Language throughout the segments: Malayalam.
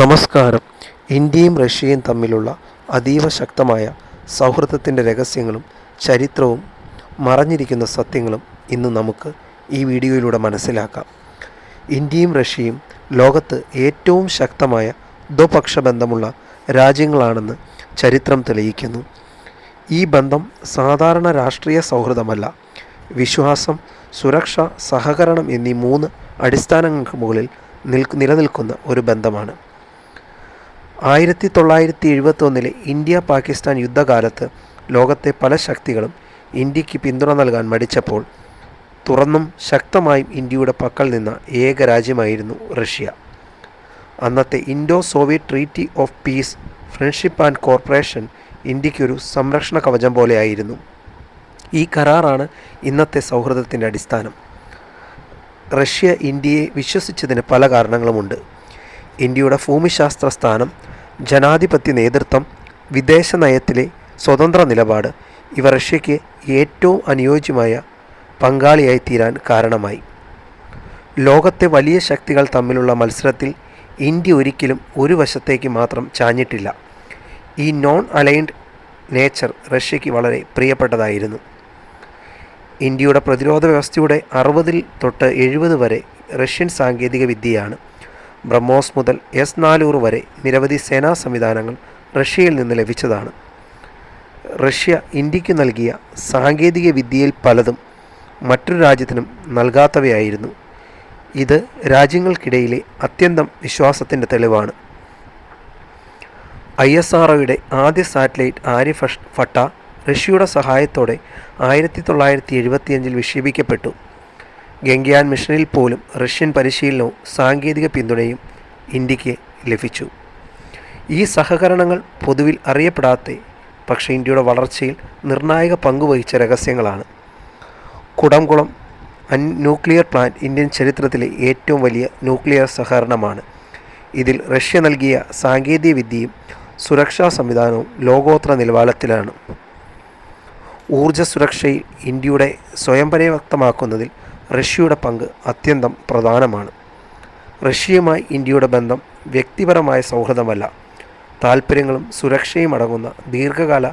നമസ്കാരം. ഇന്ത്യയും റഷ്യയും തമ്മിലുള്ള അതീവ ശക്തമായ സൗഹൃദത്തിന്റെ രഹസ്യങ്ങളും ചരിത്രവും മറഞ്ഞിരിക്കുന്ന സത്യങ്ങളും ഇന്ന് നമുക്ക് ഈ വീഡിയോയിലൂടെ മനസ്സിലാക്കാം. ഇന്ത്യയും റഷ്യയും ലോകത്ത് ഏറ്റവും ശക്തമായ ദ്വപക്ഷ ബന്ധമുള്ള രാജ്യങ്ങളാണെന്ന് ചരിത്രം തെളിയിക്കുന്നു. ഈ ബന്ധം സാധാരണ രാഷ്ട്രീയ സൗഹൃദമല്ല. വിശ്വാസം സുരക്ഷ സഹകരണം എന്നീ മൂന്ന് അടിസ്ഥാനങ്ങൾക്ക് മുകളിൽ നിൽ നിലനിൽക്കുന്ന ഒരു ബന്ധമാണ്. ആയിരത്തി തൊള്ളായിരത്തി എഴുപത്തൊന്നിലെ ഇന്ത്യ പാകിസ്ഥാൻ യുദ്ധകാലത്ത് ലോകത്തെ പല ശക്തികളും ഇന്ത്യയ്ക്ക് പിന്തുണ നൽകാൻ മടിച്ചപ്പോൾ തുറന്നും ശക്തമായും ഇന്ത്യയുടെ പക്കൽ നിന്ന ഏക രാജ്യമായിരുന്നു റഷ്യ. അന്നത്തെ Indo Soviet treaty of peace friendship and corporation ഇന്ത്യക്കൊരു സംരക്ഷണ കവചം പോലെയായിരുന്നു. ഈ കരാറാണ് ഇന്നത്തെ സൗഹൃദത്തിന്റെ അടിസ്ഥാനം. റഷ്യ ഇന്ത്യയെ വിശ്വസിച്ചതിന് പല കാരണങ്ങളുമുണ്ട്. ഇന്ത്യയുടെ ഭൂമിശാസ്ത്ര സ്ഥാനം ജനാധിപത്യ നേതൃത്വം വിദേശ നയത്തിലെ സ്വതന്ത്ര നിലപാട് ഇവ റഷ്യയ്ക്ക് ഏറ്റവും അനുയോജ്യമായ പങ്കാളിയായി തീരാൻ കാരണമായി. ലോകത്തെ വലിയ ശക്തികൾ തമ്മിലുള്ള മത്സരത്തിൽ ഇന്ത്യ ഒരിക്കലും ഒരു വശത്തേക്ക് മാത്രം ചാഞ്ഞിട്ടില്ല. ഈ നോൺ അലൈൻഡ് നേച്ചർ റഷ്യയ്ക്ക് വളരെ പ്രിയപ്പെട്ടതായിരുന്നു. ഇന്ത്യയുടെ പ്രതിരോധ വ്യവസ്ഥയുടെ അറുപതിൽ തൊട്ട് എഴുപത് വരെ റഷ്യൻ സാങ്കേതിക വിദ്യയാണ് ബ്രഹ്മോസ് മുതൽ എസ് നാനൂറ് വരെ നിരവധി സേനാ സംവിധാനങ്ങൾ റഷ്യയിൽ നിന്ന് ലഭിച്ചതാണ്. റഷ്യ ഇന്ത്യയ്ക്ക് നൽകിയ സാങ്കേതിക വിദ്യയിൽ പലതും മറ്റൊരു രാജ്യത്തിനും നൽകാത്തവയായിരുന്നു. ഇത് രാജ്യങ്ങൾക്കിടയിലെ അത്യന്തം വിശ്വാസത്തിന്റെ തെളിവാണ്. ഐ എസ് ആർ ആദ്യ സാറ്റലൈറ്റ് ആര്യ ഫട്ട റഷ്യയുടെ സഹായത്തോടെ ആയിരത്തി തൊള്ളായിരത്തി എഴുപത്തിയഞ്ചിൽ വിക്ഷേപിക്കപ്പെട്ടു. ഗംഗയാൻ മിഷനിൽ പോലും റഷ്യൻ പരിശീലനവും സാങ്കേതിക പിന്തുണയും ഇന്ത്യയ്ക്ക് ലഭിച്ചു. ഈ സഹകരണങ്ങൾ പൊതുവിൽ അറിയപ്പെടാത്ത പക്ഷേ ഇന്ത്യയുടെ വളർച്ചയിൽ നിർണായക പങ്കുവഹിച്ച രഹസ്യങ്ങളാണ്. കുടംകുളം അൻ ന്യൂക്ലിയർ പ്ലാന്റ് ഇന്ത്യൻ ചരിത്രത്തിലെ ഏറ്റവും വലിയ ന്യൂക്ലിയർ സഹകരണമാണ്. ഇതിൽ റഷ്യ നൽകിയ സാങ്കേതിക വിദ്യയും സുരക്ഷാ സംവിധാനവും ലോകോത്തര നിലവാരത്തിലാണ്. ഊർജ സുരക്ഷയിൽ ഇന്ത്യയുടെ സ്വയം പര്യാപ്തമാക്കുന്നതിൽ റഷ്യയുടെ പങ്ക് അത്യന്തം പ്രധാനമാണ്. റഷ്യയുമായി ഇന്ത്യയുടെ ബന്ധം വ്യക്തിപരമായ സൗഹൃദമല്ല. താൽപ്പര്യങ്ങളും സുരക്ഷയും അടങ്ങുന്ന ദീർഘകാല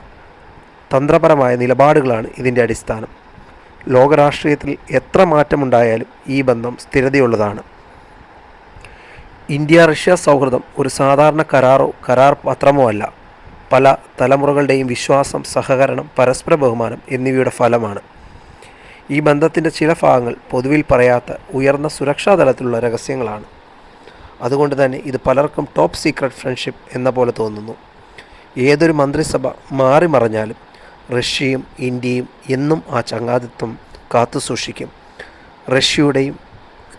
തന്ത്രപരമായ നിലപാടുകളാണ് ഇതിന്റെ അടിസ്ഥാനം. ലോകരാഷ്ട്രീയത്തിൽ എത്ര മാറ്റമുണ്ടായാലും ഈ ബന്ധം സ്ഥിരതയുള്ളതാണ്. ഇന്ത്യ റഷ്യ സൗഹൃദം ഒരു സാധാരണ കരാറോ കരാർ പത്രമോ അല്ല. പല തലമുറകളുടെയും വിശ്വാസം സഹകരണം പരസ്പര ബഹുമാനം എന്നിവയുടെ ഫലമാണ്. ഈ ബന്ധത്തിന്റെ ചില ഭാഗങ്ങൾ പൊതുവിൽ പറയാത്ത ഉയർന്ന സുരക്ഷാ തലത്തിലുള്ള രഹസ്യങ്ങളാണ്. അതുകൊണ്ട് തന്നെ ഇത് പലർക്കും ടോപ്പ് സീക്രട്ട് ഫ്രണ്ട്ഷിപ്പ് എന്ന പോലെ തോന്നുന്നു. ഏതൊരു മന്ത്രിസഭ മാറി മറഞ്ഞാലും റഷ്യയും ഇന്ത്യയും എന്നും ആ ചങ്ങാതിത്വം കാത്തു സൂക്ഷിക്കും. റഷ്യയുടെയും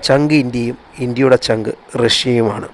ചങ്ക് ഇന്ത്യയും ഇന്ത്യയുടെ ചങ്ക് റഷ്യയുമാണ്.